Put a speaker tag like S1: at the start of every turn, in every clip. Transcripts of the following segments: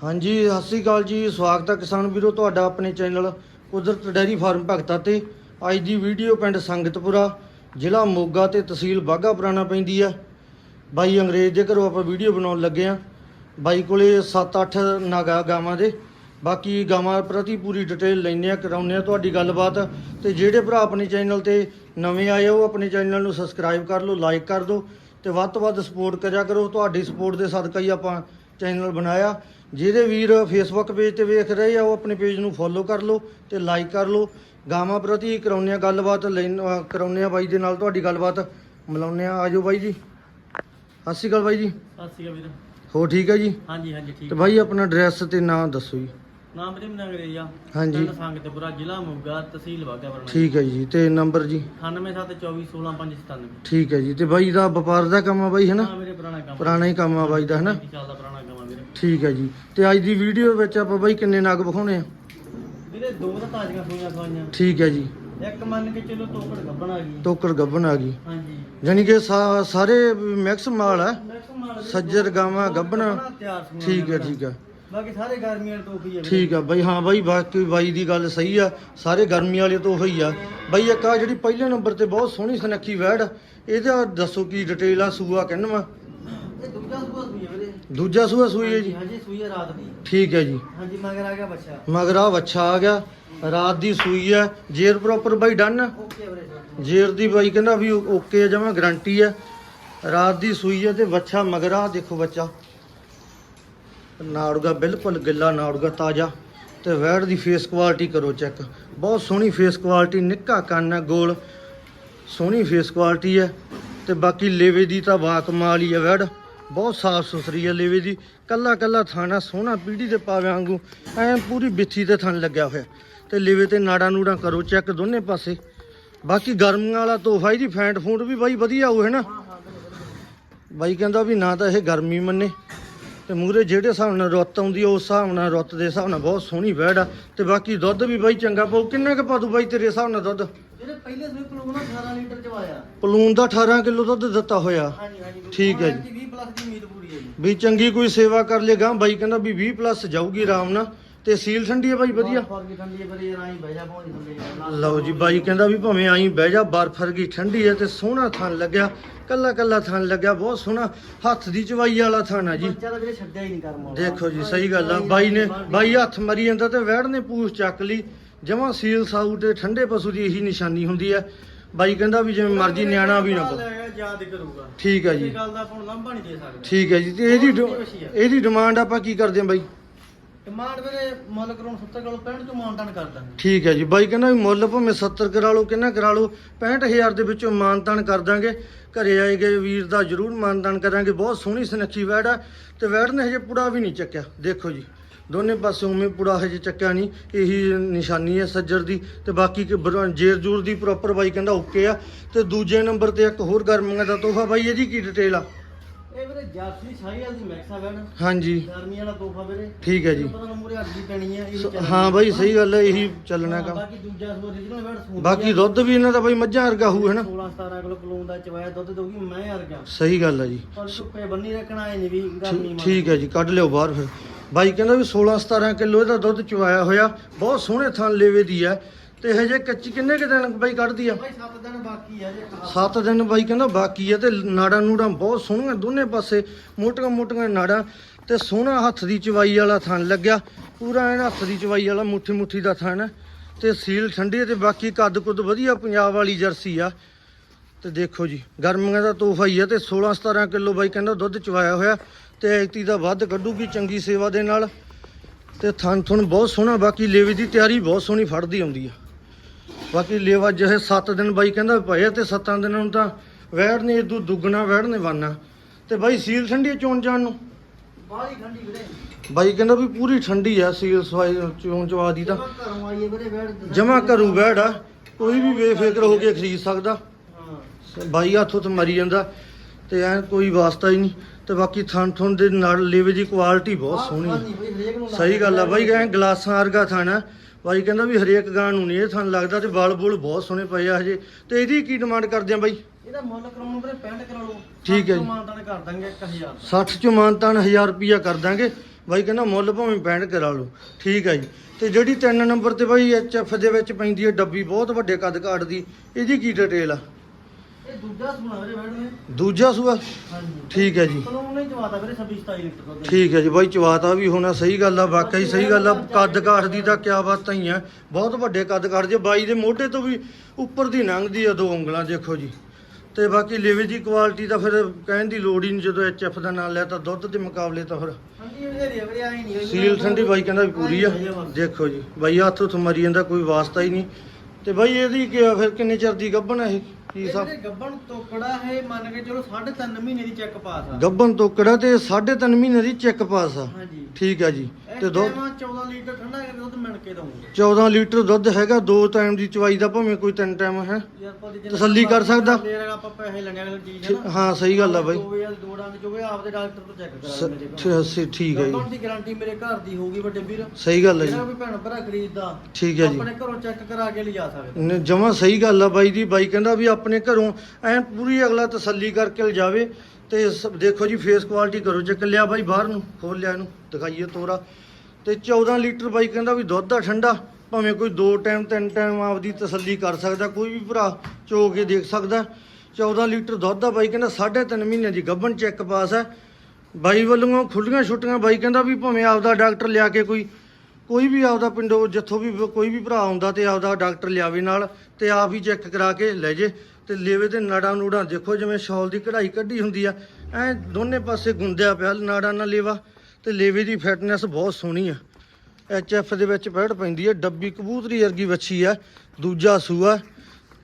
S1: ਹਾਂਜੀ, ਸਤਿ ਸ੍ਰੀ ਅਕਾਲ ਜੀ। ਸਵਾਗਤ ਹੈ ਕਿਸਾਨ ਵੀਰੋ ਤੁਹਾਡਾ ਆਪਣੇ ਚੈਨਲ ਕੁਦਰਤ ਡੈਰੀ ਫਾਰਮ ਭਗਤਾ ਤੇ। ਅੱਜ ਦੀ ਵੀਡੀਓ ਪਿੰਡ ਸੰਗਤਪੁਰਾ, ਜ਼ਿਲ੍ਹਾ ਮੋਗਾ ਤੇ ਤਹਿਸੀਲ ਬਾਘਾ ਪੁਰਾਣਾ ਪੈਂਦੀ ਆ। ਬਾਈ ਅੰਗਰੇਜ਼ ਦੇ ਘਰੋਂ ਆਪਾਂ ਵੀਡੀਓ ਬਣਾਉਣ ਲੱਗੇ ਆ, ਬਾਈ ਕੋਲੇ 7-8 ਨਾਗਾ ਗਾਵਾਂ ਦੇ। ਬਾਕੀ ਗਾਵਾਂ ਪ੍ਰਤੀ ਪੂਰੀ ਡਿਟੇਲ ਲੈਣੇ ਆ ਕਰਾਉਣੇ ਆ ਤੁਹਾਡੀ ਗੱਲਬਾਤ। ਤੇ ਜਿਹੜੇ ਭਰਾ ਆਪਣੇ ਚੈਨਲ ਤੇ ਨਵੇਂ ਆਏ ਆ, ਉਹ ਆਪਣੇ ਚੈਨਲ ਨੂੰ ਸਬਸਕ੍ਰਾਈਬ ਕਰ ਲਓ ਲਾਈਕ ਕਰ ਦਿਓ। ਤੇ ਵੱਧ ਤੋਂ ਵੱਧ ਸਪੋਰਟ ਕਰਿਆ ਕਰੋ। ਤੁਹਾਡੀ ਸਪੋਰਟ ਦੇ ਸਦਕਾ ਹੀ ਆਪਾਂ ਚੈਨਲ ਬਣਾਇਆ ਜਿਹਦੇ ਵੀਰ ਫੇਸਬੁੱਕ ਪੇਜ ਤੇ ਵੇਖ ਰਹੇ ਆ ਉਹ ਆਪਣੇ ਪੇਜ ਨੂੰ ਫੋਲੋ ਕਰ ਲਓ ਤੇ ਲਾਈਕ ਕਰ ਲਓ। ਗਾਵਾਂ ਪ੍ਰਤੀ ਕਰਾਉਣੇ ਆ ਗੱਲਬਾਤ ਕਰਾਉਂਦੇ ਆ ਬਾਈ ਦੇ ਨਾਲ ਤੁਹਾਡੀ ਗੱਲਬਾਤ। ਮਿਲਾਉਂਦੇ ਆ ਆਜੋ ਬਾਈ ਜੀ। ਸਤਿ ਸ਼੍ਰੀ ਅਕਾਲ ਬਾਈ ਜੀ।
S2: ਸਤਿ ਸ਼੍ਰੀ ਅਕਾਲ ਵੀਰ।
S1: ਹੋ ਠੀਕ ਹੈ ਜੀ?
S2: ਹਾਂਜੀ ਹਾਂਜੀ ਠੀਕ
S1: ਤੇ ਬਾਈ ਆਪਣਾ ਐਡਰੈਸ ਤੇ ਨਾਮ ਦੱਸੋ ਜੀ।
S2: ਨਾਮ ਮੇਰਾ ਅੰਗਰੇਜ਼ਾ
S1: ਹਾਂਜੀ।
S2: ਪਿੰਡ ਸੰਗਤਪੁਰਾ ਜ਼ਿਲ੍ਹਾ ਮੋਗਾ ਤਹਿਸੀਲ ਬਾਗਾ ਬਰਨਾ
S1: ਠੀਕ ਹੈ ਜੀ ਤੇ ਨੰਬਰ ਜੀ?
S2: 9774216597
S1: ਠੀਕ ਹੈ ਜੀ ਤੇ ਬਾਈ ਦਾ ਵਪਾਰ ਦਾ ਕੰਮ ਆ ਬਾਈ ਹੈ ਨਾ?
S2: ਹਾਂ ਮੇਰੇ ਪੁਰਾਣਾ ਕੰਮ
S1: ਪੁਰਾਣਾ ਹੀ ਕੰਮ ਆ ਬਾਈ ਦਾ ਹੈ ਨਾ?
S2: ਚੱਲਦਾ ਪੁਰਾਣਾ ਵੀਰੇ
S1: ਠੀਕ ਹੈ ਜੀ। ਤੇ ਅੱਜ ਦੀ ਵੀਡੀਓ ਵਿੱਚ ਆਪਾਂ ਬਾਈ ਕਿੰਨੇ ਨਗ ਵਿਖਾਉਣੇ ਆ?
S2: ਵੀਰੇ ਦੋ ਤਾਂ ਤਾਜ਼ੀਆਂ ਸੂਈਆਂ ਸਵਾਈਆਂ
S1: ਠੀਕ ਹੈ ਜੀ।
S2: ਇੱਕ ਮੰਨ ਕੇ ਚਲੋ ਤੋਕੜ ਗੱਬਣ ਆ ਗਈ।
S1: ਟੋਕਰ ਗੱਬਨ ਆ ਗਈ।
S2: ਹਾਂਜੀ।
S1: ਯਾਨੀ ਕਿ ਸਾਰੇ ਮਿਕਸ ਮਾਲ
S2: ਮਾਲ
S1: ਸੱਜਰ ਗਾਵਾਂ
S2: ਸੂਈਆਂ
S1: ਠੀਕ ਹੈ ਠੀਕ ਹੈ।
S2: ਬਾਕੀ ਸਾਰੇ ਗਰਮੀਆਂ ਦੀ ਟੋਪੀ ਆ
S1: ਠੀਕ ਆ ਬਾਈ ਹਾਂ ਬਾਈ ਬਾਕੀ ਬਾਈ ਦੀ ਗੱਲ ਸਹੀ ਆ। ਸਾਰੇ ਗਰਮੀ ਵਾਲੇ ਤੋਂ ਹੋਈ ਆ। ਬਾਈ ਇੱਕ ਆ ਜਿਹੜੀ ਪਹਿਲੇ ਨੰਬਰ ਤੇ ਬਹੁਤ ਸੋਹਣੀ ਸੁਨੱਖੀ ਵੈੜ ਇਹਦਾ ਦੱਸੋ ਕੀ ਡਿਟੇਲ ਆ ਸੂਆ ਕਿੰਨਵਾ?
S2: ਇਹ ਦੂਜਾ ਸੂਆ ਸੂਈ ਆ ਵੀਰੇ।
S1: ਦੂਜਾ ਸੂਆ ਸੂਈ ਹੈ ਜੀ?
S2: ਹਾਂਜੀ ਸੂਈ ਆ ਰਾਤ ਦੀ।
S1: ਠੀਕ ਹੈ ਜੀ।
S2: ਹਾਂਜੀ ਮਗਰ ਆ ਗਿਆ ਬੱਚਾ।
S1: ਮਗਰ ਆ ਵੱਛਾ ਆ ਗਿਆ। ਰਾਤ ਦੀ ਸੂਈ ਆ ਜੇਰ ਪ੍ਰੋਪਰ ਬਾਈ ਡਨ।
S2: ਓਕੇ ਵੀਰੇ
S1: ਜੇਰ ਦੀ ਬਾਈ ਕਹਿੰਦਾ ਵੀ ਓਕੇ ਜਮਾ ਗਾਰੰਟੀ ਆ ਰਾਤ ਦੀ ਸੂਈ ਆ ਤੇ ਵੱਛਾ ਮਗਰ ਆ ਦੇਖੋ ਬੱਚਾ। ਨਾੜੂਗਾ ਬਿਲਕੁਲ ਗਿੱਲਾ ਨਾੜੂਗਾ ਤਾਜ਼ਾ। ਤੇ ਵੈੜ ਦੀ ਫੇਸ ਕੁਆਲਿਟੀ ਕਰੋ ਚੈੱਕ ਬਹੁਤ ਸੋਹਣੀ ਫੇਸ ਕੁਆਲਿਟੀ ਨਿੱਕਾ ਕੰਨ ਹੈ ਗੋਲ। ਸੋਹਣੀ ਫੇਸ ਕੁਆਲਿਟੀ ਹੈ। ਤੇ ਬਾਕੀ ਲੇਵੇ ਦੀ ਤਾਂ ਬਾ ਕਮਾਲ ਹੀ ਹੈ ਵੈੜ। ਬਹੁਤ ਸਾਫ਼ ਸੁਥਰੀ ਹੈ ਲੇਵੇ ਦੀ ਕੱਲਾ ਕੱਲਾ ਥਾਣਾ ਸੋਹਣਾ ਪੀੜੀ ਦੇ ਪਾਵਿਆਂ ਵਾਂਗੂ, ਐ ਪੂਰੀ ਬਿੱਥੀ ਤੇ ਥਣ ਲੱਗਿਆ ਹੋਇਆ। ਤੇ ਲੇਵੇ ਤੇ ਨਾੜਾਂ ਨੂੜਾ ਕਰੋ, ਚੈੱਕ ਦੋਨੇ ਪਾਸੇ। ਬਾਕੀ ਗਰਮੀਆਂ ਵਾਲਾ ਤੋਹਫਾ ਇਹਦੀ ਫੈਂਟ ਫੂੰਟ ਵੀ ਬਾਈ ਵਧੀਆ ਹੋਊ ਹੈ ਨਾ? ਬਾਈ ਕਹਿੰਦਾ ਵੀ ਨਾ ਤਾਂ ਇਹ ਗਰਮੀ ਮੰਨੇ। ਤੇ ਮੂਰੇ ਜਿਹੜੇ ਹਿਸਾਬ ਨਾਲ ਰੁੱਤ ਆਉਂਦੀ ਉਸ ਹਿਸਾਬ ਨਾਲ ਰੁੱਤ ਦੇ ਹਿਸਾਬ ਨਾਲ ਬਹੁਤ ਸੋਹਣੀ ਵੈੜ ਆ। ਤੇ ਬਾਕੀ ਦੁੱਧ ਵੀ ਬਾਈ ਚੰਗਾ ਪਾਉ ਕਿੰਨਾ ਕੁ ਪਾ ਦੂ ਬਾਈ ਤੇਰੇ ਹਿਸਾਬ ਨਾਲ ਦੁੱਧ?
S2: ਜਿਹੜੇ ਪਹਿਲੇ ਸੂਈ ਪਲੂਣ 18 ਲੀਟਰ ਚ ਆਇਆ
S1: ਪਲੂਨ ਦਾ 18 ਕਿਲੋ ਦੁੱਧ ਦਿੱਤਾ ਹੋਇਆ।
S2: ਹਾਂਜੀ ਹਾਂਜੀ
S1: ਠੀਕ ਹੈ
S2: ਜੀ। 20 ਪਲੱਸ ਦੀ ਉਮੀਦ ਪੂਰੀ ਹੈ ਜੀ
S1: ਵੀ ਚੰਗੀ ਕੋਈ ਸੇਵਾ ਕਰ ਲੇਗਾ ਬਾਈ ਕਹਿੰਦਾ ਵੀ 20 ਪਲੱਸ ਜਾਊਗੀ ਆਰਾਮ ਨਾਲ। ਤੇ ਸੀਲ ਠੰਡੀ ਹੈ ਬਾਈ ਵਧੀਆ?
S2: ਫਰਕੀ ਠੰਡੀ ਬਰੀ ਰਾਈ ਬਹਿ ਜਾ ਪਹੁੰਚ ਥੱਲੇ
S1: ਲਓ ਜੀ ਬਾਈ ਕਹਿੰਦਾ ਵੀ ਭਾਵੇਂ ਆਈ ਬਹਿ ਜਾ ਬਰਫ ਵਰਗੀ ਠੰਡੀ ਹੈ ਤੇ ਸੋਹਣਾ ਥਣ ਲੱਗਿਆ। ਕੱਲਾ ਕੱਲਾ ਥਣ ਲੱਗਿਆ ਬਹੁਤ ਸੋਹਣਾ। ਹੱਥ ਦੀ ਚਵਾਈ ਵਾਲਾ ਥਣ ਆ ਜੀ।
S2: ਬੱਚਾ ਤਾਂ ਵੀਰੇ ਛੱਡਿਆ ਹੀ ਨਹੀਂ ਕਰਮ
S1: ਦੇਖੋ ਜੀ ਸਹੀ ਗੱਲ ਆ। ਬਾਈ ਨੇ ਬਾਈ ਹੱਥ ਮਰੀ ਜਾਂਦਾ ਤੇ ਵੈੜ ਨੇ ਪੂਛ ਚੱਕ ਲਈ। ਜਮਾਂ ਸੀਲ ਸਾਊ ਤੇ ਠੰਡੇ ਪਸ਼ੂ ਦੀ ਇਹੀ ਨਿਸ਼ਾਨੀ ਹੁੰਦੀ ਹੈ ਬਾਈ ਕਹਿੰਦਾ ਵੀ ਜਿਵੇਂ ਮਰਜ਼ੀ ਨਿਆਣਾ ਵੀ ਨਾ
S2: ਯਾਦ ਕਰੂਗਾ।
S1: ਠੀਕ ਹੈ
S2: ਇਹ
S1: ਜੀ
S2: ਗੱਲ ਦਾ ਆਪਾਂ ਨੂੰ ਲੰਬਾ ਨਹੀਂ ਦੇ ਸਕਦੇ।
S1: ਠੀਕ ਹੈ ਜੀ ਤੇ ਇਹਦੀ ਡਿ- ਇਹਦੀ ਡਿਮਾਂਡ ਆਪਾਂ ਕੀ ਕਰਦੇ ਹਾਂ ਬਾਈ?
S2: ਡਿਮਾਂਡ ਵੀਰੇ ਮੁੱਲ ਕਰਾਉਣ 70 ਕਿਲੋ 65 ਤੋਂ ਮਾਨਟਨ ਕਰਦਾ
S1: ਠੀਕ ਹੈ ਜੀ ਬਾਈ ਕਹਿੰਦਾ ਵੀ ਮੁੱਲ ਭਾਵੇਂ 70 ਕਰਾ ਲਓ ਕਿੰਨਾ ਕਰਾ ਲਓ 65000 ਦੇ ਵਿੱਚੋਂ ਮਾਨਤਾਨ ਕਰ ਦਾਂਗੇ। ਘਰੇ ਆਏ ਗਏ ਵੀਰ ਦਾ ਜ਼ਰੂਰ ਮਾਨਤਾਨ ਕਰਾਂਗੇ। ਬਹੁਤ ਸੋਹਣੀ ਸੁਨੱਖੀ ਵੈੜ ਆ ਤੇ ਵੈੜ ਨੇ ਹਜੇ ਪੁੜਾ ਵੀ ਨਹੀਂ ਚੱਕਿਆ। ਦੇਖੋ ਜੀ। ਦੋਨੇ ਪਾਸੇ ਉਵੇਂ ਪੁੜਾ ਹਜੇ ਚੱਕਿਆ ਨਹੀਂ ਇਹੀ ਨਿਸ਼ਾਨੀ ਹੈ ਸੱਜਰ ਦੀ ਤੇ ਬਾਕੀ ਜੇਰ ਜੂਰ ਦੀ ਪ੍ਰੋਪਰ ਬਾਈ ਕਹਿੰਦਾ ਓਕੇ ਆ। ਤੇ ਦੂਜੇ ਨੰਬਰ ਤੇ ਇੱਕ ਹੋਰ ਗਰਮੀਆਂ ਦਾ ਤੋਹਫਾ ਬਾਈ ਇਹਦੀ ਕੀ ਡਿਟੇਲ ਆ?
S2: ਇਹ ਵੀਰੇ ਜਾਫਰੀ ਸਾਈ ਵਾਲੀ ਮੈਕਸਾ ਵੈਣ
S1: ਹਾਂਜੀ।
S2: ਗਰਮੀ ਵਾਲਾ ਤੋਹਫਾ ਵੀਰੇ।
S1: ਠੀਕ ਹੈ ਜੀ।
S2: ਪਤਾ ਨਾ ਮੂਰੇ ਪੈਣੀ ਹੈ ਇਹ।
S1: ਹਾਂ ਬਾਈ ਸਹੀ ਗੱਲ ਹੈ ਇਹੀ ਚੱਲਣਾ ਕੰਮ।
S2: ਬਾਕੀ ਦੂਜਾ ਸੋ।
S1: ਦੁੱਧ ਵੀ ਇਹਨਾਂ ਦਾ ਬਾਈ ਮੱਝਾਂ ਵਰਗਾ ਹੋਊ ਹੈ ਨਾ?
S2: 16 17 ਕਿਲੋ ਪਲੂਨ ਦਾ ਚਵਾਇਆ ਦੁੱਧ ਦੋਗੀ ਮੈਂ ਹਰ ਗਿਆ
S1: ਸਹੀ ਗੱਲ ਹੈ ਜੀ।
S2: ਪਰ ਸੁੱਕੇ ਬੰਨੀ ਰੱਖਣਾ ਐ ਨਹੀਂ ਵੀ ਗਰਮੀ
S1: ਠੀ-
S2: ਮਾਰ
S1: ਠੀਕ ਹੈ ਜੀ ਕੱਢ ਲਿਓ ਬਾਹਰ ਫਿਰ। ਬਾਈ ਕਹਿੰਦਾ ਵੀ 16 17 ਕਿਲੋ ਇਹਦਾ ਦੁੱਧ ਚੁਆਇਆ ਹੋਇਆ ਬਹੁਤ ਸੋਹਣੇ ਥਣ ਲੇਵੇ ਦੀ ਹੈ। ਤੇ ਹਜੇ ਕੱਚੀ ਕਿੰਨੇ ਕੁ ਦਿਨ ਬਾਈ ਕੱਢਦੀ ਆ?
S2: ਭਾਈ 7 ਦਿਨ ਬਾਕੀ ਆ ਜੇ
S1: 7 ਦਿਨ ਬਾਈ ਕਹਿੰਦਾ ਬਾਕੀ ਆ ਤੇ ਨਾੜਾਂ ਨੂੜਾਂ ਬਹੁਤ ਸੋਹਣੀਆਂ ਦੋਨੇ ਪਾਸੇ ਮੋਟੀਆਂ ਮੋਟੀਆਂ ਨਾੜਾਂ ਤੇ ਸੋਹਣਾ ਹੱਥ ਦੀ ਚਵਾਈ ਵਾਲਾ ਥਣ ਲੱਗਿਆ। ਪੂਰਾ ਐਨ ਹੱਥ ਦੀ ਚਵਾਈ ਵਾਲਾ ਮੁੱਠੀ ਮੁੱਠੀ ਦਾ ਥਣ ਤੇ ਸੀਲ ਠੰਡੀ ਤੇ ਬਾਕੀ ਕੱਦ ਕੁੱਦ ਵਧੀਆ ਪੰਜਾਬ ਵਾਲੀ ਜਰਸੀ ਆ। ਤੇ ਦੇਖੋ ਜੀ ਗਰਮੀਆਂ ਦਾ ਤੋਹਫਾ ਹੀ ਆ ਤੇ 16 17 ਕਿਲੋ ਬਾਈ ਕਹਿੰਦਾ ਦੁੱਧ ਚਵਾਇਆ ਹੋਇਆ। ਤੇ ਐਤੀ ਦਾ ਵੱਧ ਕੱਢੂਗੀ ਚੰਗੀ ਸੇਵਾ ਦੇ ਨਾਲ। ਤੇ ਥਣ ਥੁਣ ਬਹੁਤ ਸੋਹਣਾ ਬਾਕੀ ਲੇਵੇ ਦੀ ਤਿਆਰੀ ਬਹੁਤ ਸੋਹਣੀ ਫੜਦੀ ਆਉਂਦੀ ਆ। ਬਾਕੀ ਲੇਵਾ ਜਿਹੇ 7 ਦਿਨ ਬਾਈ ਕਹਿੰਦਾ ਪਏ ਆ ਤੇ 7 ਦਿਨਾਂ ਨੂੰ ਤਾਂ ਵੈੜ ਨੇ ਇਦੋਂ ਦੁੱਗਣਾ ਵੈੜ ਨੇ ਵਾਨਾ। ਤੇ ਬਾਈ ਸੀਲ ਠੰਡੀ ਚੋਣ ਜਾਣ ਨੂੰ?
S2: ਬਾਹਲੀ ਠੰਡੀ ਵੀਰੇ।
S1: ਬਾਈ ਕਹਿੰਦਾ ਵੀ ਪੂਰੀ ਠੰਡੀ ਆ ਸੀਲ ਸਵਾਈ ਚੋਣ ਚਵਾ ਦੀ ਤਾਂ। ਜਮਾ ਕਰੂ ਵੈੜ ਆ। ਕੋਈ ਵੀ ਬੇਫਿਕਰ ਹੋ ਕੇ ਖਰੀਦ ਸਕਦਾ। ਬਾਈ ਹੱਥੋਂ ਤੇ ਮਰੀ ਜਾਂਦਾ ਤੇ ਐ ਕੋਈ ਵਾਸਤਾ ਹੀ ਨਹੀਂ। ਤੇ ਬਾਕੀ ਥਣ ਥਣ ਦੇ ਨਾਲ ਲੇਵੇ ਦੀ ਕੁਆਲਿਟੀ ਬਹੁਤ ਸੋਹਣੀ ਹੈ। ਸਹੀ ਗੱਲ ਆ। ਬਾਈ ਐ ਗਲਾਸਾਂ ਵਰਗਾ ਥਣ ਆ ਬਾਈ ਕਹਿੰਦਾ ਵੀ ਹਰੇਕ ਗਾਂ ਨੂੰ ਨਹੀਂ ਇਹ ਥਣ ਲੱਗਦਾ ਤੇ ਬਲ ਬੁਲ ਬਹੁਤ ਸੋਹਣੇ ਪਏ ਆ ਹਜੇ। ਤੇ ਇਹਦੀ ਕੀ ਡਿਮਾਂਡ ਕਰਦੇ ਆ ਬਾਈ?
S2: ਇਹਦਾ ਮੁੱਲ ਕਰਾਉਣ ਵੀਰੇ 65 ਕਰਾ ਲਓ
S1: ਠੀਕ ਹੈ ਜੀ।
S2: ਮਾਨਟਨ ਕਰ ਦਾਂਗੇ 1000
S1: 60 ਚੋਂ ਮਾਨਤਾਨ 1000 ਰੁਪਿਆ ਕਰ ਦਾਂਗੇ। ਬਾਈ ਕਹਿੰਦਾ ਮੁੱਲ ਭਾਵੇਂ 65 ਕਰਾ ਲਓ। ਠੀਕ ਹੈ ਜੀ। ਤੇ ਜਿਹੜੀ 3 ਨੰਬਰ ਤੇ ਬਾਈ ਐਚਐਫ ਦੇ ਵਿੱਚ ਪੈਂਦੀ ਹੈ ਡੱਬੀ ਬਹੁਤ ਵੱਡੇ ਕੱਦ ਕਾਠ ਦੀ। ਇਹਦੀ ਕੀ ਡਿਟੇਲ ਆ?
S2: ਇਹ ਦੂਜਾ ਸੁਣਾ ਵੀਰੇ ਬੈਠ ਨੇ
S1: ਦੂਜਾ ਸੂਆ?
S2: ਹਾਂਜੀ।
S1: ਠੀਕ ਹੈ ਜੀ।
S2: ਚਲੋ ਉਹਨੇ ਜਵਾਤਾ ਵੀਰੇ 26 27 ਲੀਟਰ ਦੁੱਧ
S1: ਠੀਕ ਹੈ ਜੀ ਬਾਈ ਚਵਾਤਾ ਵੀ ਹੋਣਾ ਸਹੀ ਗੱਲ ਆ ਵਾਕਈ ਸਹੀ ਗੱਲ ਆ ਕੱਦ ਕਾਠ ਦੀ ਤਾਂ ਕਿਆ ਬਾਤਾਂ ਹੀ ਆ। ਬਹੁਤ ਵੱਡੇ ਕੱਦ ਕਾਠ ਜੇ ਬਾਈ ਦੇ ਮੋਢੇ ਤੋਂ ਵੀ ਉੱਪਰ ਦੀ ਲੰਘਦੀ ਆ ਦੋ ਉਂਗਲਾਂ ਦੇਖੋ ਜੀ। ਤੇ ਬਾਕੀ ਲਿਵੇ ਦੀ ਕੁਆਲਿਟੀ ਤਾਂ ਫਿਰ ਕਹਿਣ ਦੀ ਲੋੜ ਹੀ ਨਹੀਂ ਜਦੋਂ ਐਚਐਫ ਦਾ ਨਾਂ ਲਿਆ ਤਾਂ ਦੁੱਧ ਦੇ ਮੁਕਾਬਲੇ ਤਾਂ ਫਿਰ
S2: ਹਾਂਜੀ ਵੀਰੇ ਵੀਰੇ ਆਈ ਨਹੀਂ ਹੋਈ।
S1: ਸੀਲ ਠੰਡੀ ਬਾਈ ਕਹਿੰਦਾ ਵੀ ਪੂਰੀ ਆ। ਦੇਖੋ ਜੀ ਬਾਈ ਹੱਥ ਉੱਥ ਮਰੀ ਜਾਂਦਾ ਕੋਈ ਵਾਸਤਾ ਹੀ ਨਹੀਂ। ਤੇ ਬਾਈ ਇਹਦੀ ਕੀ ਫਿਰ ਕਿੰਨੇ ਚਿਰ ਦੀ ਗੱਭਣ ਆ ਇਹ? ਕੀ ਸਭ
S2: ਗੱਬਣ ਤੋਕੜਾ ਹੈ ਮੰਨ ਕੇ ਚਲੋ 3.5 ਮਹੀਨੇ ਦੀ ਚੈੱਕ ਪਾਸ ਆ।
S1: ਗੱਭਣ ਤੋਂ ਕਿਹੜਾ ਤੇ 3.5 ਮਹੀਨੇ ਦੀ ਚੈੱਕ ਪਾਸ ਆ।
S2: ਹਾਂਜੀ।
S1: ਠੀਕ ਆ ਜੀ।
S2: ਤੇ
S1: ਤੇ ਦੁੱਧ
S2: 14 ਲੀਟਰ ਠੰਡਾ ਕਰਕੇ ਦੁੱਧ ਮਿਣ ਕੇ ਦਊਂਗੇ?
S1: 14 ਲੀਟਰ ਦੁੱਧ ਹੈਗਾ ਦੋ ਟਾਈਮ ਦੀ ਚਵਾਈ ਦਾ ਭਾਵੇਂ ਕੋਈ ਤਿੰਨ ਟਾਈਮ ਹੈ।
S2: ਯਾਰ ਆਪਾਂ ਦੀ
S1: ਤਸੱਲੀ ਕਰ ਸਕਦਾ?
S2: ਫੇਰ ਆਪਾਂ ਪੈਸੇ ਲੈਣੇ ਅਗਲੇ ਚੀਜ਼ ਹੈ ਨਾ।
S1: ਹਾਂ ਸਹੀ ਗੱਲ ਆ ਬਾਈ।
S2: ਦੋ ਜਾਂ ਦੋ ਡੰਗ ਚੋਵੇ ਆਪਦੇ ਡਾਕਟਰ ਤੋਂ ਚੈੱਕ ਕਰਾ
S1: ਸ-
S2: ਮੇਰੇ ਕੋਲ
S1: ਠੀ- ਸ- ਠੀਕ ਹੈ
S2: ਗੱਬਣ
S1: ਜੀ
S2: ਦੀ ਗਾਰੰਟੀ ਮੇਰੇ ਘਰ ਦੀ ਹੋਊਗੀ ਵੱਡੇ ਵੀਰ।
S1: ਸਹੀ ਗੱਲ ਹੈ
S2: ਜਿਹੜਾ
S1: ਜੀ
S2: ਵੀ ਭੈਣ ਭਰਾ ਖਰੀਦਦਾ
S1: ਠੀਕ ਹੈ ਜੀ।
S2: ਆਪਣੇ ਘਰੋਂ ਚੈੱਕ ਕਰਾ ਕੇ ਲਿਜਾ ਸਕਦਾ।
S1: ਜਮਾ ਸਹੀ ਗੱਲ ਆ ਬਾਈ ਦੀ ਬਾਈ ਕਹਿੰਦਾ ਵੀ ਆਪਣੇ ਘਰੋਂ ਐ ਪੂਰੀ ਅਗਲਾ ਤਸੱਲੀ ਕਰਕੇ ਲਿਜਾਵੇ ਤੇ ਸ- ਦੇਖੋ ਜੀ ਫੇਸ ਕੁਆਲਿਟੀ ਕਰੋ। ਚੱਕ ਲਿਆ ਬਾਈ ਬਾਹਰ ਨੂੰ ਖੋਲ ਲਿਆ ਇਹਨੂੰ, ਦਿਖਾਈਏ ਤੋਰਾ। ਤੇ 14 ਲੀਟਰ ਬਾਈ ਕਹਿੰਦਾ ਵੀ ਦੁੱਧ ਆ ਠੰਡਾ, ਭਾਵੇਂ ਕੋਈ ਦੋ ਟਾਈਮ, ਤਿੰਨ ਟਾਈਮ ਆਪਦੀ ਤਸੱਲੀ ਕਰ ਸਕਦਾ, ਕੋਈ ਵੀ ਭਰਾ ਚੋ ਕੇ ਦੇਖ ਸਕਦਾ। 14 ਲੀਟਰ ਦੁੱਧ ਆ ਬਾਈ ਕਹਿੰਦਾ 3.5 ਮਹੀਨਿਆਂ ਦੀ ਗੱਭਣ ਚੈੱਕ ਪਾਸ ਹੈ ਬਾਈ ਵੱਲੋਂ ਖੁੱਲੀਆਂ ਛੁੱਟੀਆਂ, ਬਾਈ ਕਹਿੰਦਾ ਵੀ ਭਾਵੇਂ ਆਪਦਾ ਡਾਕਟਰ ਲਿਆ ਕੇ ਕੋਈ ਕੋਈ ਵੀ ਆਪਦਾ ਪਿੰਡੋਂ ਜਿੱਥੋਂ ਵੀ ਕੋਈ ਵੀ ਭਰਾ ਆਉਂਦਾ ਤੇ ਆਪਦਾ ਡਾਕਟਰ ਲਿਆਵੇ ਨਾਲ ਤੇ ਆਪ ਹੀ ਚੈੱਕ ਕਰਾ ਕੇ ਲੈ ਜੇ ਤੇ ਲੇਵੇ ਤੇ ਨਾੜਾਂ ਨੂੜਾਂ ਦੇਖੋ ਜਿਵੇਂ ਸ਼ਾਲ ਦੀ ਕਢਾਈ ਕੱਢੀ ਹੁੰਦੀ ਆ, ਐ ਦੋਨੇ ਪਾਸੇ ਗੁੰਦਿਆ ਪਿਆ ਨਾੜਾਂ ਨਾਲ ਲੇਵਾ ਤੇ ਲੇਵੇ ਦੀ ਫਿਟਨੈਸ ਬਹੁਤ ਸੋਹਣੀ ਆ। ਐਚ ਐਫ ਦੇ ਵਿੱਚ ਪੈੜ ਪੈਂਦੀ ਹੈ ਡੱਬੀ ਕਬੂਤਰੀ ਵਰਗੀ ਵੱਛੀ ਆ, ਦੂਜਾ ਸੂਆ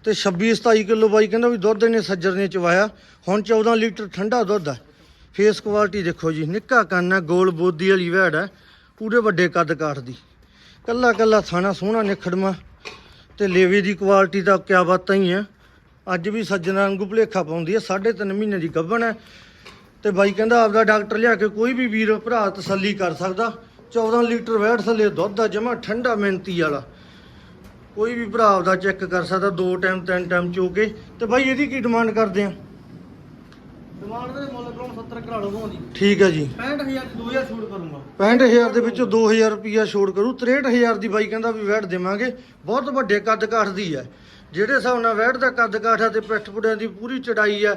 S1: ਤੇ 26 27 ਕਿਲੋ ਬਾਈ ਕਹਿੰਦਾ ਵੀ ਦੁੱਧ ਇਹਨੇ ਸੱਜਰ ਨੇ ਚਵਾਇਆ, ਹੁਣ 14 ਲੀਟਰ ਠੰਡਾ ਦੁੱਧ ਆ। ਫੇਸ ਕੁਆਲਿਟੀ ਦੇਖੋ ਜੀ, ਨਿੱਕਾ ਕੰਨ ਆ, ਗੋਲ ਬੋਦੀ ਵਾਲੀ ਵੈੜ ਆ। ਪੂਰੇ ਵੱਡੇ ਕੱਦ ਕਾਠ ਦੀ। ਕੱਲਾ ਕੱਲਾ ਥਾਣਾ ਸੋਹਣਾ ਨਿਖੜਮਾ ਤੇ ਲੇਵੇ ਦੀ ਕੁਆਲਿਟੀ ਤਾਂ ਕਿਆ ਬਾਤਾਂ ਹੀ ਆ। ਅੱਜ ਵੀ ਸੱਜਣਾ ਵਾਂਗੂ ਭੁਲੇਖਾ ਪਾਉਂਦੀ ਹੈ 3.5 ਮਹੀਨੇ ਦੀ ਗੱਭਣ ਹੈ ਤੇ ਬਾਈ ਕਹਿੰਦਾ ਆਪਦਾ ਡਾਕਟਰ ਲਿਆ ਕੇ ਕੋਈ ਵੀ ਵੀਰ, ਭਰਾ ਤਸੱਲੀ ਕਰ ਸਕਦਾ। 14 ਲੀਟਰ ਵੈਟ ਥੱਲੇ ਦੁੱਧ ਦਾ ਜਮਾ ਠੰਡਾ ਮਿਹਨਤੀ ਵਾਲਾ। ਕੋਈ ਵੀ ਭਰਾ ਆਪਦਾ ਚੈੱਕ ਕਰ ਸਕਦਾ, ਦੋ ਟਾਈਮ, ਤਿੰਨ ਟਾਈਮ ਚੋ ਕੇ ਤੇ ਬਾਈ ਇਹਦੀ ਕੀ ਡਿਮਾਂਡ ਕਰਦੇ ਆ?
S2: ਡਿਮਾਂਡ ਦੇ ਮੁੱਲ ਕਰਾਉਣ 70 ਕਰਾ ਲਓ ਦੋਵਾਂ ਦੀ
S1: ਠੀਕ ਹੈ ਜੀ।
S2: 65000 ਚ 2000 ਛੂਟ ਕਰੂੰਗਾ।
S1: 65000 ਦੇ ਵਿੱਚੋਂ 2000 ਰੁਪਿਆ ਛੋੜ ਕਰੂ। 63000 ਦੀ ਬਾਈ ਕਹਿੰਦਾ ਵੀ ਵੈਟ ਦੇਵਾਂਗੇ। ਬਹੁਤ ਵੱਡੇ ਕੱਦ ਕਾਠ ਦੀ ਹੈ ਜਿਹੜੇ ਹਿਸਾਬ ਨਾਲ ਵੈਟ ਦਾ ਕੱਦ ਕਾਠ ਆ ਤੇ ਪਿੱਠ ਪੁੜਿਆਂ ਦੀ ਪੂਰੀ ਚੜਾਈ ਆ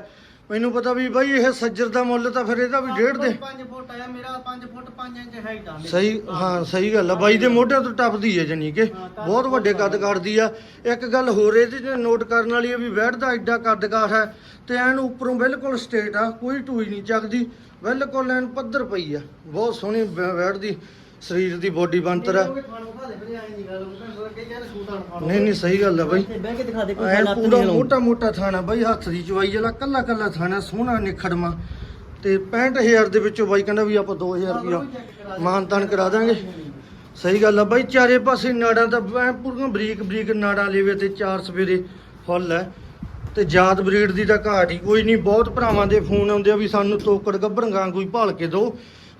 S1: ਮੈਨੂੰ ਪਤਾ ਵੀ ਬਾਈ ਇਹ ਸੱਜਰ ਦਾ ਮੁੱਲ ਤਾਂ ਫਿਰ ਇਹਦਾ ਵੀ ਡੇਢ ਦੇ।
S2: 5 ਫੁੱਟ ਆਇਆ ਮੇਰਾ 5 ਫੁੱਟ 5 ਇੰਚ ਆ ਮੇਰੀ।
S1: ਸਹੀ ਹਾਂ ਸਹੀ ਗੱਲ ਆ। ਬਾਈ ਦੇ ਮੋਢਿਆਂ ਤੋਂ ਟੱਪਦੀ ਹੈ ਜਾਨੀ ਕਿ। ਬਹੁਤ ਵੱਡੇ ਕੱਦ ਕਾਠਦੀ ਆ। ਇੱਕ ਗੱਲ ਹੋਰ ਇਹਦੇ ਚ ਨੋਟ ਕਰਨ ਵਾਲੀ ਹੈ ਵੀ ਵੈਟ ਦਾ ਐਡਾ ਕੱਦ ਕਾਠ ਹੈ ਤੇ ਐਨ ਉੱਪਰੋਂ ਬਿਲਕੁਲ ਸਟੇਟ ਆ ਕੋਈ ਟੂਈ ਨਹੀਂ ਚੱਕਦੀ। ਬਿਲਕੁਲ ਐਨ ਪੱਧਰ ਪਈ ਆ। ਬਹੁਤ ਸੋਹਣੀ ਵੈ- ਵੈਟ ਦੀ। ਸਰੀਰ ਦੀ ਬੋਡੀ ਬਣਤਰ ਆ।
S2: ਨਹੀਂ, ਦੇ
S1: ਨਹੀਂ ਸਹੀ ਗੱਲ ਆ ਬਾਈ।
S2: ਬਹਿ ਕੇ ਦਿਖਾ ਦੇ ਕੋਈ
S1: ਪੂਰਾ। ਮੋਟਾ ਮੋਟਾ ਥਾਣਾ ਬਾਈ ਹੱਥ ਦੀ ਚਵਾਈ ਵਾਲਾ ਕੱਲਾ ਕੱਲਾ ਥਾਣਾ ਸੋਹਣਾ ਨਿਖੜਮਾ ਤੇ 65000 ਦੇ ਵਿੱਚੋਂ ਬਾਈ ਕਹਿੰਦਾ ਵੀ ਆਪਾਂ 2000 ਰੁਪਿਆ ਮਾਨਤਾਨ ਕਰਾ ਦਾਂਗੇ। ਸਹੀ ਗੱਲ ਆ ਬਾਈ ਚਾਰੇ ਪਾਸੇ ਨਾੜਾਂ ਤਾਂ ਐਂ ਪੂਰੀਆਂ ਬਰੀਕ ਬਰੀਕ ਨਾੜਾਂ ਲੈਵੇ ਤੇ ਚਾਰ ਸਵੇਰੇ ਫੁੱਲ ਹੈ ਤੇ ਜਾਤ ਬਰੀਡ ਦੀ ਤਾਂ ਘਾਟ ਹੀ ਕੋਈ ਨਹੀਂ ਬਹੁਤ ਭਰਾਵਾਂ ਦੇ ਫੋਨ ਆਉਂਦੇ ਆ ਵੀ ਸਾਨੂੰ ਤੋਕੜ ਗੱਭਣ ਗਾਂ ਕੋਈ ਭਾਲ ਕੇ ਦਿਓ।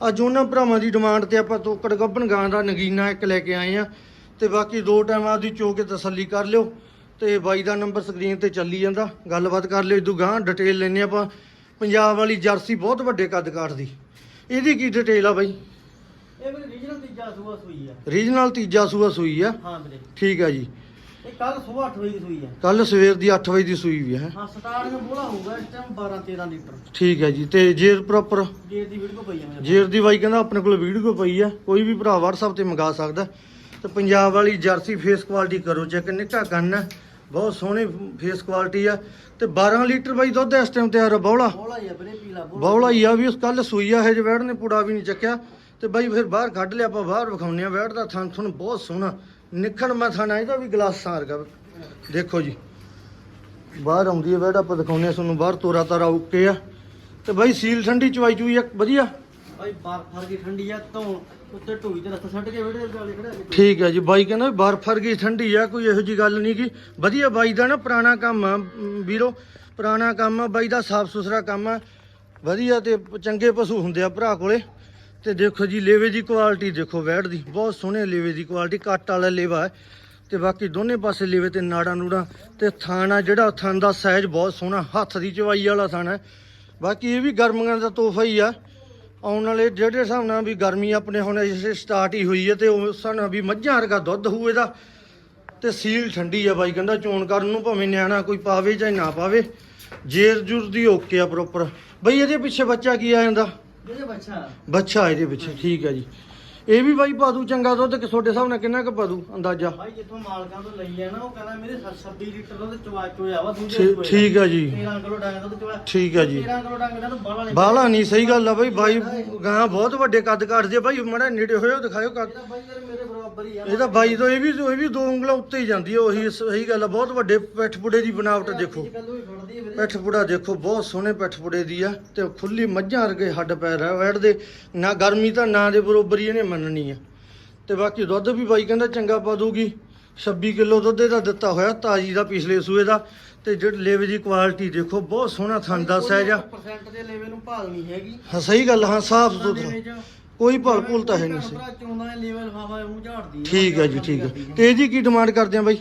S1: ਅੱਜ ਉਹਨਾਂ ਭਰਾਵਾਂ ਦੀ ਡਿਮਾਂਡ ਤੇ ਆਪਾਂ ਤੋਕੜ ਗੱਭਣ ਗਾਂ ਦਾ ਨਗੀਨਾ ਇੱਕ ਲੈ ਕੇ ਆਏ ਆ ਤੇ ਬਾਕੀ ਦੋ ਟਾਈਮ ਆਦੀ ਚੋ ਕੇ ਤਸੱਲੀ ਕਰ ਲਿਓ ਤੇ ਬਾਈ ਦਾ ਨੰਬਰ ਸਕਰੀਨ ਤੇ ਚੱਲੀ ਜਾਂਦਾ ਗੱਲਬਾਤ ਕਰ ਲਿਓ ਇਦੋਂ ਗਾਂ ਡਿਟੇਲ ਲੈਣੇ ਆਪਾਂ। ਪੰਜਾਬ ਵਾਲੀ ਜਰਸੀ ਬਹੁਤ ਵੱਡੇ ਕੱਦ ਕਾਠ ਦੀ। ਇਹਦੀ ਕੀ ਡਿਟੇਲ ਆ ਬਾਈ?
S2: ਇਹ ਵੀਰੇ ਰੀਜਨਲ ਤੀਜਾ ਸੂਆ ਸੂਈ ਆ।
S1: ਰੀਜਨਲ ਤੀਜਾ ਸੂਆ ਸੂਈ ਆ।
S2: ਹਾਂ ਵੀਰੇ।
S1: ਠੀਕ ਆ ਜੀ।
S2: ਇਹ ਕੱਲ ਸਵੇਰ 8 ਵਜੇ ਦੀ ਸੂਈ ਆ।
S1: ਕੱਲ ਸਵੇਰ ਦੀ 8 ਵਜੇ ਦੀ ਸੂਈ ਵੀ ਹੈ।
S2: ਹਾਂ ਸਟਾਰਟਿੰਗ ਬੋਲਾ ਹੋਊਗਾ ਇਸ ਟਾਈਮ 12 13 ਲੀਟਰ।
S1: ਠੀਕ ਹੈ ਜੀ ਤੇ ਜੇਰ ਪ੍ਰੋਪਰ
S2: ਜੇ ਦੀ ਵੀਡੀਓ ਪਈ ਆ ਮੇਰੇ
S1: ਜੇਰ ਦੀ ਬਾਈ ਕਹਿੰਦਾ ਆਪਣੇ ਕੋਲ ਵੀਡੀਓ ਪਈ ਆ ਕੋਈ ਵੀ ਭਰਾ WhatsApp ਤੇ ਮੰਗਾ ਸਕਦਾ। ਤੇ ਪੰਜਾਬ ਵਾਲੀ ਜਰਸੀ ਫੇਸ ਕੁਆਲਿਟੀ ਕਰੋ ਚੈੱਕ ਨਿੱਕਾ ਕੰਨ ਆ, ਬਹੁਤ ਸੋਹਣੀ ਫੇਸ ਕੁਆਲਿਟੀ ਆ। ਤੇ 12 ਲੀਟਰ ਬਾਈ ਦੁੱਧ ਇਸ ਟਾਈਮ ਤਿਆਰ ਆ ਬੌਲਾ।
S2: ਬੋਲਾ ਹੀ ਆ ਵੀਰੇ ਪੀਲਾ
S1: ਬੌਲਾ। ਹੀ ਆ ਵੀ ਉਸ ਕੱਲ ਸੂਈ ਆ ਹਜੇ ਵੈੜ ਨੇ ਪੁੜਾ ਵੀ ਨਹੀਂ ਚੱਕਿਆ। ਤੇ ਬਾਈ ਫਿਰ ਬਾਹਰ ਕੱਢ ਲਿਆ ਆਪਾਂ ਬਾਹਰ ਵਿਖਾਉਂਦੇ ਆ ਵੈੜ ਦਾ ਥਣ ਥਣ ਬਹੁਤ ਸੋਹਣਾ। ਨਿਖਣ ਮੈਂ ਥਾਣਾ ਇਹਦਾ ਵੀ ਗਲਾਸਾਂ ਵਰਗਾ। ਦੇਖੋ ਜੀ ਬਾਹਰ ਆਉਂਦੀ ਹੈ ਵੈੜ ਆਪਾਂ ਦਿਖਾਉਂਦੇ ਆ ਤੁਹਾਨੂੰ ਬਾਹਰ ਤੋਰਾ ਤਾਰਾ ਓਕੇ ਆ। ਤੇ ਬਾਈ ਸੀਲ ਠੰਡੀ ਚਵਾਈ ਚੂਈ ਆ ਵਧੀਆ?
S2: ਭਾਈ ਬਾਰ ਫਰ ਗਈ ਠੰਡੀ ਆ ਤੋਂ ਉੱਤੇ ਢੂਈ ਤੇ ਰਸਤਾ ਛੱਡ ਕੇ ਵੀਡੀਓ ਵਾਲੇ ਖੜਾ
S1: ਠੀਕ ਹੈ ਜੀ ਬਾਈ ਕਹਿੰਦਾ ਬਰਫ ਵਰਗੀ ਠੰਡੀ ਆ ਕੋਈ ਇਹੋ ਜੀ ਗੱਲ ਨਹੀਂ ਕਿ ਵਧੀਆ ਬਾਈ ਦਾ ਨਾ ਪੁਰਾਣਾ ਕੰਮ ਆ ਵੀਰੋ ਪੁਰਾਣਾ ਕੰਮ ਆ ਬਾਈ ਦਾ ਸਾਫ਼ ਸੁਥਰਾ ਕੰਮ ਆ। ਵਧੀਆ ਤੇ ਚੰਗੇ ਪਸ਼ੂ ਹੁੰਦੇ ਆ ਭਰਾ ਕੋਲੇ। ਤੇ ਦੇਖੋ ਜੀ, ਲੇਵੇ ਦੀ ਕੁਆਲਿਟੀ ਦੇਖੋ ਵੈੜ ਦੀ, ਬਹੁਤ ਸੋਹਣੇ ਲੇਵੇ ਦੀ ਕੁਆਲਿਟੀ ਕੱਟ ਵਾਲਾ ਲੇਵਾ ਹੈ। ਤੇ ਬਾਕੀ ਦੋਨੇ ਪਾਸੇ ਲੇਵੇ ਤੇ ਨਾੜਾਂ ਨੂੜਾਂ ਤੇ ਥਾਣਾ ਜਿਹੜਾ ਥਣ ਦਾ ਸਾਈਜ਼ ਬਹੁਤ ਸੋਹਣਾ, ਹੱਥ ਦੀ ਚਵਾਈ ਵਾਲਾ ਥਣ ਹੈ। ਬਾਕੀ ਇਹ ਵੀ ਗਰਮੀਆਂ ਦਾ ਤੋਹਫਾ ਹੀ ਆ। ਆਉਣ ਵਾਲੇ ਜਿਹੜੇ ਹਿਸਾਬ ਨਾਲ ਵੀ ਗਰਮੀ ਆਪਣੇ ਹੁਣ ਇਸੇ ਸਟਾਰਟ ਹੀ ਹੋਈ ਹੈ ਤੇ ਉਸ ਹਿਸਾਬ ਨਾਲ ਵੀ ਮੱਝਾਂ ਵਰਗਾ ਦੁੱਧ ਹੋਊ ਇਹਦਾ। ਤੇ ਸੀਲ ਠੰਡੀ ਆ ਬਾਈ, ਕਹਿੰਦਾ ਚੋਣ ਕਰਨ ਨੂੰ ਭਾਵੇਂ ਨਿਆਣਾ ਕੋਈ ਪਾਵੇ ਜਾਂ ਨਾ ਪਾਵੇ, ਜੇਰ ਜੁਰ ਦੀ ਓਕੇ ਆ ਪ੍ਰੋਪਰ ਬਈ ਇਹਦੇ ਪਿੱਛੇ ਬੱਚਾ ਕੀ ਆ ਜਾਂਦਾ?
S2: ਇਹ ਬੱਚਾ?
S1: ਬੱਚਾ ਇਹਦੇ ਪਿੱਛੇ ਠੀਕ ਹੈ ਜੀ। ਇਹ ਵੀ ਬਾਈ ਪਾਦੂ ਚੰਗਾ ਦੁੱਧ ਕਿ ਤੁਹਾਡੇ ਹਿਸਾਬ ਨਾਲ ਕਿੰਨਾ ਕੁ ਪਾਦੂ ਅੰਦਾਜ਼ਾ?
S2: ਭਾਈ ਜਿੱਥੋਂ ਮਾਲਕਾਂ ਤੋਂ ਲਈ ਹੈ ਨਾ ਉਹ ਕਹਿੰਦਾ ਮੇਰੇ 26 ਲੀਟਰ ਦੁੱਧ ਚਵਾ ਚੋਇਆ ਵਾ ਦੂਜੇ
S1: ਠੀ-
S2: ਦਾ।
S1: ਠੀਕ ਆ ਜੀ।
S2: 13 ਕਿਲੋ ਡੰਗ ਦੁੱਧ ਚਵਾ
S1: ਠੀਕ ਆ ਜੀ।
S2: 13 ਕਿਲੋ ਡੰਗ ਦਾ ਤਾਂ ਬਾਲਾ ਨਹੀਂ
S1: ਬਾਹਲਾ ਨਹੀਂ ਸਹੀ ਗੱਲ ਆ ਬਾਈ ਬਾਈ ਗਾਂ ਬਹੁਤ ਵੱਡੇ ਕੱਦ ਕਾਟਦੇ ਆ ਬਾਈ ਮੜਾ ਨੇੜੇ ਹੋਇਓ ਦਿਖਾਇਓ ਕੱਦ।
S2: ਇਹਦਾ ਬਾਈ ਯਾਰ ਬਰਾਬਰ ਹੀ ਆ।
S1: ਇਹ ਤਾਂ ਬਾਈ ਤੋਂ ਇਹ ਵੀ ਇਹ ਵੀ ਦੋ ਉਂਗਲਾਂ ਉੱਤੇ ਹੀ ਜਾਂਦੀ ਹੈ ਉਹੀ ਸਹੀ ਗੱਲ ਆ ਬਹੁਤ ਵੱਡੇ ਪਿੱਠ ਪੁੜੇ ਦੀ ਬਣਾਵਟ ਦੇਖੋ।
S2: ਕੱਲੂ ਹੀ ਫੜਦੀ ਹੈ ਵੀਰੇ।
S1: ਪਿੱਠ ਪੁੜਾ ਦੇਖੋ ਬਹੁਤ ਸੋਹਣੇ ਪਿੱਠ ਪੁੜੇ ਦੀ ਆ ਤੇ ਖੁੱਲੀ ਮੱਝਾਂ ਵਰਗੇ ਹੱਡ ਪੈਰ ਆ ਵੈੜ ਦੇ ਨਾ ਗਰਮੀ ਤਾਂ ਨਾ ਦੇ ਬਰੋਬਰ ਹੀ ਇਹਨੇ ਮੰਨਣੀ ਆ। ਤੇ ਬਾਕੀ ਦੁੱਧ ਵੀ ਬਾਈ ਕਹਿੰਦਾ ਚੰਗਾ ਪਾ ਦੂਗੀ। 26 ਕਿਲੋ ਦੁੱਧ ਇਹਦਾ ਦਿੱਤਾ ਹੋਇਆ ਤਾਜੀ ਦਾ ਪਿਛਲੇ ਸੂਏ ਦਾ। ਤੇ ਜਿਹੜੀ ਲੇਵੇ ਦੀ ਕੁਆਲਿਟੀ ਦੇਖੋ ਬਹੁਤ ਸੋਹਣਾ ਥਣ ਦਾ ਸਹਿਜ ਆ।
S2: ਪਰਸੈਂਟ ਦੇ ਲੈਵਲ ਨੂੰ ਭਾਲ ਨਹੀਂ ਹੈਗੀ।
S1: ਹਾਂ ਸਹੀ ਗੱਲ ਹਾਂ ਸਾਫ਼ ਸੁਥਰਾ। ਕੋਈ ਭਲ ਭੁਲ ਤਾਂ ਹੈ ਨਹੀਂ ਸੀ।
S2: ਭਰਾ ਚੋਂਦਾ ਲੈਵਲ ਹਵਾ ਉਹ ਝਾੜਦੀ ਹੈ।
S1: ਠੀਕ ਹੈ ਜੀ ਠੀਕ ਹੈ। ਤੇ ਇਹਦੀ ਕੀ ਡਿਮਾਂਡ ਕਰਦੇ ਆ ਬਾਈ?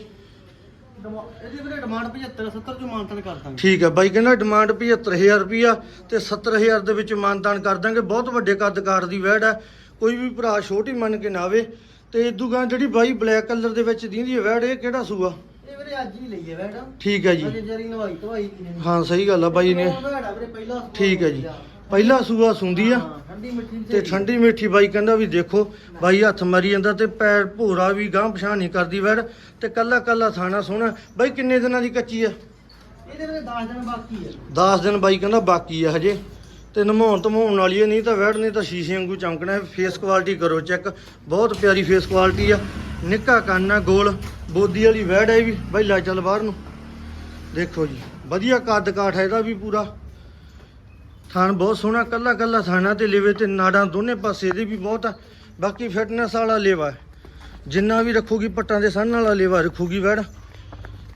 S2: ਡਿਮਾ- ਇਹਦੀ ਵੀਰੇ ਡਿਮਾਂਡ 75 70 ਚ ਮਾਨਤਨ ਕਰ ਦਾਂਗੇ।
S1: ਠੀਕ ਹੈ ਬਾਈ ਕਹਿੰਦਾ ਡਿਮਾਂਡ 75000 ਰੁਪਿਆ ਤੇ 70000 ਦੇ ਵਿੱਚ ਮਾਨਦਾਨ ਕਰ ਦਾਂਗੇ। ਬਹੁਤ ਵੱਡੇ ਕੱਦ ਕਾਰ ਦੀ ਵੈੜ ਹੈ। ਕੋਈ ਵੀ ਭਰਾ ਛੋਟੀ ਮੰਨ ਕੇ ਨਾ ਆਵੇ। ਤੇ ਇਦੂ ਗਾਂ ਜਿਹੜੀ ਬਾਈ ਬਲੈਕ ਕਲਰ ਦੇ ਵਿੱਚ ਦੀਂਦੀ ਹੈ ਵੈੜ ਇਹ ਕਿਹੜਾ ਸੂਆ?
S2: ਇਹ ਵੀਰੇ ਅੱਜ ਹੀ ਲਈ ਹੈ ਬੈਠਾ
S1: ਠੀਕ ਹੈ ਜੀ।
S2: ਜਰੀ ਨਵਾਈ ਧਵਾਈ ਨਹੀਂ ਹੈ।
S1: ਸਹੀ ਗੱਲ ਆ ਬਾਈ ਨੇ। ਠੀਕ ਹੈ ਜੀ। ਪਹਿਲਾ ਸੂਆ ਸੁੰਦੀ ਆ
S2: ਹਾਂ, ਠੰਡੀ ਮਿੱਠੀ
S1: ਤੇ ਠੰਡੀ ਮਿੱਠੀ ਬਾਈ ਕਹਿੰਦਾ ਵੀ ਦੇਖੋ ਬਾਈ ਹੱਥ ਮਾਰੀ ਜਾਂਦਾ ਤੇ ਪੈਰ ਭੋਰਾ ਵੀ ਗਾਂ ਪਛਾਣ ਨਹੀਂ ਕਰਦੀ ਵੈੜ ਤੇ ਕੱਲਾ ਕੱਲਾ ਥਾਣਾ ਸੋਹਣਾ। ਬਾਈ ਕਿੰਨੇ ਦਿਨਾਂ ਦੀ ਕੱਚੀ ਆ?
S2: ਇਹਦੇ ਵੀਰੇ 10 ਦਿਨ ਬਾਕੀ ਹੈ
S1: 10 ਦਿਨ ਬਾਈ ਕਹਿੰਦਾ ਬਾਕੀ ਆ ਹਜੇ। ਤੇ ਨਮਾਉਣ ਧਮਾਉਣ ਵਾਲੀ ਹੈ ਨਹੀਂ ਤਾਂ ਵੈੜ ਨਹੀਂ ਤਾਂ ਸ਼ੀਸ਼ੇ ਵਾਂਗੂ ਚਮਕਣਾ ਹੈ। ਫੇਸ ਕੁਆਲਿਟੀ ਕਰੋ ਚੈੱਕ ਬਹੁਤ ਪਿਆਰੀ ਫੇਸ ਕੁਆਲਿਟੀ ਆ। ਨਿੱਕਾ ਕੰਨ ਆ ਗੋਲ। ਬੋਦੀ ਵਾਲੀ ਵੈੜ ਹੈ ਵੀ। ਬਾਈ ਲੈ ਚੱਲ ਬਾਹਰ ਨੂੰ। ਦੇਖੋ ਜੀ ਵਧੀਆ ਕੱਦ ਕਾਠ ਹੈ ਇਹਦਾ ਵੀ ਪੂਰਾ। ਥਣ ਬਹੁਤ ਸੋਹਣਾ, ਕੱਲਾ ਕੱਲਾ ਥਾਣਾ ਤੇ ਲੇਵੇ ਤੇ ਨਾੜਾਂ ਦੋਨੇ ਪਾਸੇ ਇਹਦੇ ਵੀ ਬਹੁਤ ਆ। ਬਾਕੀ ਫਿਟਨੈਸ ਵਾਲਾ ਲੇਵਾ ਜਿੰਨਾ ਵੀ ਰੱਖੂਗੀ ਪੱਟਾਂ ਦੇ ਸਣ ਵਾਲਾ ਲੇਵਾ ਰੱਖੂਗੀ ਵੈੜ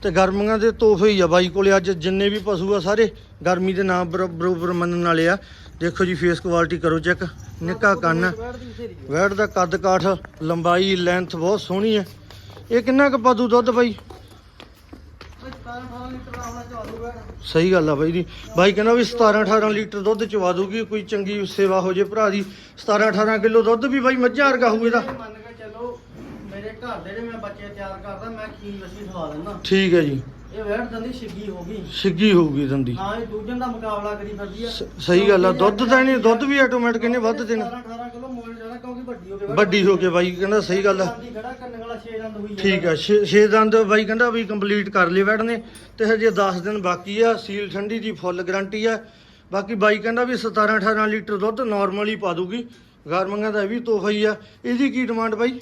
S1: ਤੇ ਗਰਮੀਆਂ ਦੇ ਤੋਹਫੇ ਹੀ ਆ ਬਾਈ ਕੋਲੇ, ਅੱਜ ਜਿੰਨੇ ਵੀ ਪਸ਼ੂ ਆ ਸਾਰੇ, ਗਰਮੀ ਦੇ ਨਾਮ ਬਰੋ- ਬਰੋਬਰ ਮੰਨਣ ਵਾਲੇ ਆ। ਦੇਖੋ ਜੀ ਫੇਸ ਕੁਆਲਿਟੀ ਕਰੋ ਚੈੱਕ ਨਿੱਕਾ ਕੰਨ।
S2: ਬੈਠ
S1: ਵੈੜ ਦਾ ਕੱਦ ਕਾਠ ਲੰਬਾਈ ਲੈਂਥ ਬਹੁਤ ਸੋਹਣੀ ਹੈ। ਇਹ ਕਿੰਨਾ ਕੁ ਪਾਦੂ ਦੁੱਧ ਬਾਈ
S2: ਕੋਈ 17 18 ਲੀਟਰ ਦਾ ਆਉਣਾ ਚਾਹੂ ਬੈਠ
S1: ਸਹੀ ਗੱਲ ਆ ਬਾਈ ਦੀ ਬਾਈ ਕਹਿੰਦਾ ਵੀ 17 18 ਲੀਟਰ ਦੁੱਧ ਚਵਾ ਦੂਗੀ ਕੋਈ ਚੰਗੀ ਸੇਵਾ ਹੋ ਜੇ ਭਰਾ ਦੀ। 17 18 ਕਿਲੋ ਦੁੱਧ ਵੀ ਬਾਈ ਮੱਝਾਂ ਵਰਗਾ ਹੋਊ ਇਹਦਾ।
S2: ਇਹ ਮੰਨ ਕੇ ਚੱਲੋ ਮੇਰੇ ਘਰ ਦੇ ਜਿਹੜੇ ਮੈਂ ਬੱਚੇ ਤਿਆਰ ਕਰਦਾ ਮੈਂ ਖੀਰ ਲੱਸੀ ਖਵਾ ਦਿੰਦਾ।
S1: ਠੀਕ ਹੈ ਜੀ।
S2: ਇਹ ਵੈੜ ਦੰਦੀ ਛਿੱਗੀ ਹੋ ਗਈ।
S1: ਹੋਊਗੀ ਦੰਦੀ।
S2: ਹਾਂ ਇਹ ਦੂਜਿਆਂ ਦਾ ਮੁਕਾਬਲਾ ਕਰੀ ਫਿਰਦੀ ਆ।
S1: ਸ- ਸਹੀ ਗੱਲ ਆ ਦੁੱਧ ਤਾਂ ਇਹਨੇ ਦੁੱਧ ਵੀ ਆਟੋਮੈਟਿਕ ਇਹਨੇ ਵੱਧ ਦੇਣਾ।
S2: 18 18 ਕਿਲੋ ਮੋਲ ਜਾਣਾ ਕਿਉਂਕਿ ਵੱਡੀ ਹੋ ਗਈ
S1: ਵੱਡੀ ਹੋ ਕੇ ਬਾਈ ਕਹਿੰਦਾ ਸਹੀ ਗੱਲ ਆ।
S2: ਖੜਾ ਕਰਨ ਵਾਲਾ 6 ਦੰਦ ਹੋਈ
S1: ਠੀਕ ਆ 6 ਦੰਦ ਬਾਈ ਕਹਿੰਦਾ ਵੀ ਕੰਪਲੀਟ ਕਰ ਲਏ ਵੈੜ ਨੇ ਤੇ ਹਜੇ 10 ਦਿਨ ਬਾਕੀ ਆ ਸੀਲ ਠੰਡੀ ਦੀ ਫੁੱਲ ਗਾਰੰਟੀ ਆ। ਬਾਕੀ ਬਾਈ ਕਹਿੰਦਾ ਵੀ 17 18 ਲੀਟਰ ਦੁੱਧ ਨਾਰਮਲ ਹੀ ਪਾ ਦੂਗੀ। ਗਰਮੀਆਂ ਦਾ ਇਹ ਵੀ ਤੋਹਫਾ ਹੀ ਆ। ਇਹਦੀ ਕੀ ਡਿਮਾਂਡ ਬਾਈ?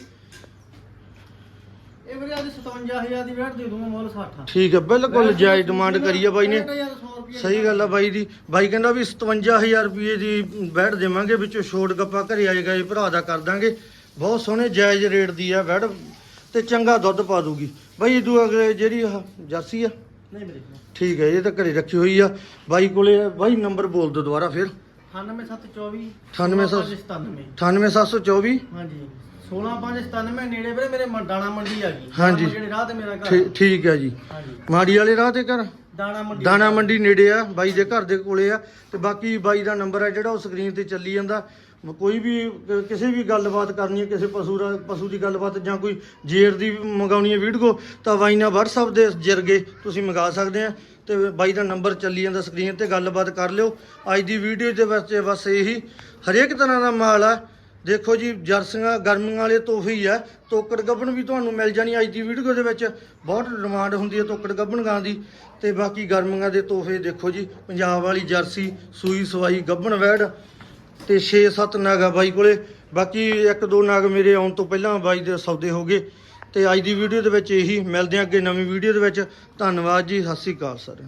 S2: ਇਹ ਵੀਰੇ ਅੱਜ 57000 ਦੀ ਵੈਟ ਦੇ ਦੂੰਗਾ ਮੁੱਲ 60
S1: ਠੀਕ ਆ ਬਿਲਕੁਲ ਜਾਇਜ਼ ਡਿਮਾਂਡ ਕਰੀ ਆ ਬਾਈ ਨੇ।
S2: 6500 ਰੁਪਏ
S1: ਸਹੀ ਗੱਲ ਆ ਬਾਈ ਦੀ। ਬਾਈ ਕਹਿੰਦਾ ਵੀ 57000 ਰੁਪਏ ਦੀ ਬੈਡ ਦੇਵਾਂਗੇ ਵਿੱਚੋਂ ਛੋਟ ਗੱਪਾ ਘਰੇ ਆਏਗਾ ਜੀ ਭਰਾ ਦਾ ਕਰ ਦਾਂਗੇ। ਬਹੁਤ ਸੋਹਣੇ ਜਾਇਜ਼ ਰੇਟ ਦੀ ਆ ਬੈਡ ਤੇ ਚੰਗਾ ਦੁੱਧ ਪਾ ਦੂਗੀ। ਬਾਈ ਇਹ ਦੂ ਅਗਲੇ ਜਿਹੜੀ ਜਰਸੀ ਆ?
S2: ਨਹੀਂ ਮੇਰੇ
S1: ਠੀਕ ਹੈ ਇਹ ਤਾਂ ਘਰੇ ਰੱਖੀ ਹੋਈ ਆ। ਬਾਈ ਕੋਲੇ ਬਾਈ ਨੰਬਰ ਬੋਲ ਦਿਓ ਦੁਬਾਰਾ ਫਿਰ।
S2: 98724
S1: 98
S2: 97
S1: 98724
S2: ਹਾਂਜੀ। 16597 ਨੇੜੇ ਵੀਰੇ ਮੇਰੇ ਮ- ਦਾਣਾ ਮੰਡੀ ਆ ਗਈ
S1: ਹਾਂਜੀ।
S2: ਜਿਹੜੇ ਰਾਹ ਤੇ ਮੇਰਾ ਘਰ
S1: ਠੀ- ਠੀਕ ਹੈ ਜੀ।
S2: ਹਾਂਜੀ।
S1: ਮਾੜੀ ਵਾਲੇ ਰਾਹ ਤੇ ਘਰ?
S2: ਦਾਣਾ ਮੰਡੀ।
S1: ਦਾਣਾ ਮੰਡੀ ਨੇੜੇ ਆ ਬਾਈ ਦੇ ਘਰ ਦੇ ਕੋਲੇ ਆ। ਤੇ ਬਾਕੀ ਬਾਈ ਦਾ ਨੰਬਰ ਹੈ ਜਿਹੜਾ ਉਹ ਸਕਰੀਨ ਤੇ ਚੱਲੀ ਜਾਂਦਾ। ਕੋਈ ਵੀ ਕ- ਕਿਸੇ ਵੀ ਗੱਲਬਾਤ ਕਰਨੀ ਹੈ ਕਿਸੇ ਪਸ਼ੂ ਦਾ ਪਸ਼ੂ ਦੀ ਗੱਲਬਾਤ ਜਾਂ ਕੋਈ ਜੇਰ ਦੀ ਮੰਗਾਉਣੀ ਹੈ ਵੀਡੀਓ ਤਾਂ ਬਾਈ ਨਾਲ WhatsApp ਦੇ ਜਰਗੇ ਤੁਸੀਂ ਮੰਗਾ ਸਕਦੇ ਆ। ਤੇ ਬਾਈ ਦਾ ਨੰਬਰ ਚੱਲੀ ਜਾਂਦਾ ਸਕਰੀਨ ਤੇ ਗੱਲਬਾਤ ਕਰ ਲਿਓ। ਅੱਜ ਦੀ ਵੀਡੀਓ ਦੇ ਵਿੱਚ ਬਸ ਇਹੀ। ਹਰੇਕ ਤਰ੍ਹਾਂ ਦਾ ਮਾਲ ਆ। ਦੇਖੋ ਜੀ, ਜਰਸੀਆਂ ਗਰਮੀਆਂ ਵਾਲੇ ਤੋਹਫੇ ਹੀ ਆ। ਤੋਕੜ ਗੱਬਣ ਵੀ ਤੁਹਾਨੂੰ ਮਿਲ ਜਾਣੀ ਅੱਜ ਦੀ ਵੀਡੀਓ ਦੇ ਵਿੱਚ। ਬਹੁਤ ਡਿਮਾਂਡ ਹੁੰਦੀ ਹੈ ਤੋਕੜ ਗੱਬਣ ਗਾਂ ਦੀ। ਤੇ ਬਾਕੀ ਗਰਮੀਆਂ ਦੇ ਤੋਹਫੇ ਦੇਖੋ ਜੀ, ਪੰਜਾਬ ਵਾਲੀ ਜਰਸੀ, ਸੂਈ ਸਵਾਈ, ਗੱਬਣ ਵੈੜ ਤੇ 6-7 ਨਾਗ ਆ ਬਾਈ ਕੋਲੇ। ਬਾਕੀ ਇੱਕ ਦੋ ਨਾਗ ਮੇਰੇ ਆਉਣ ਤੋਂ ਪਹਿਲਾਂ ਬਾਈ ਦੇ ਸੌਦੇ ਹੋ ਗਏ। ਤੇ ਅੱਜ ਦੀ ਵੀਡੀਓ ਦੇ ਵਿੱਚ ਇਹੀ। ਮਿਲਦੇ ਹਾਂ ਅੱਗੇ ਨਵੀਂ ਵੀਡੀਓ ਦੇ ਵਿੱਚ। ਧੰਨਵਾਦ ਜੀ, ਸਤਿ ਸ੍ਰੀ ਅਕਾਲ ਸਰ।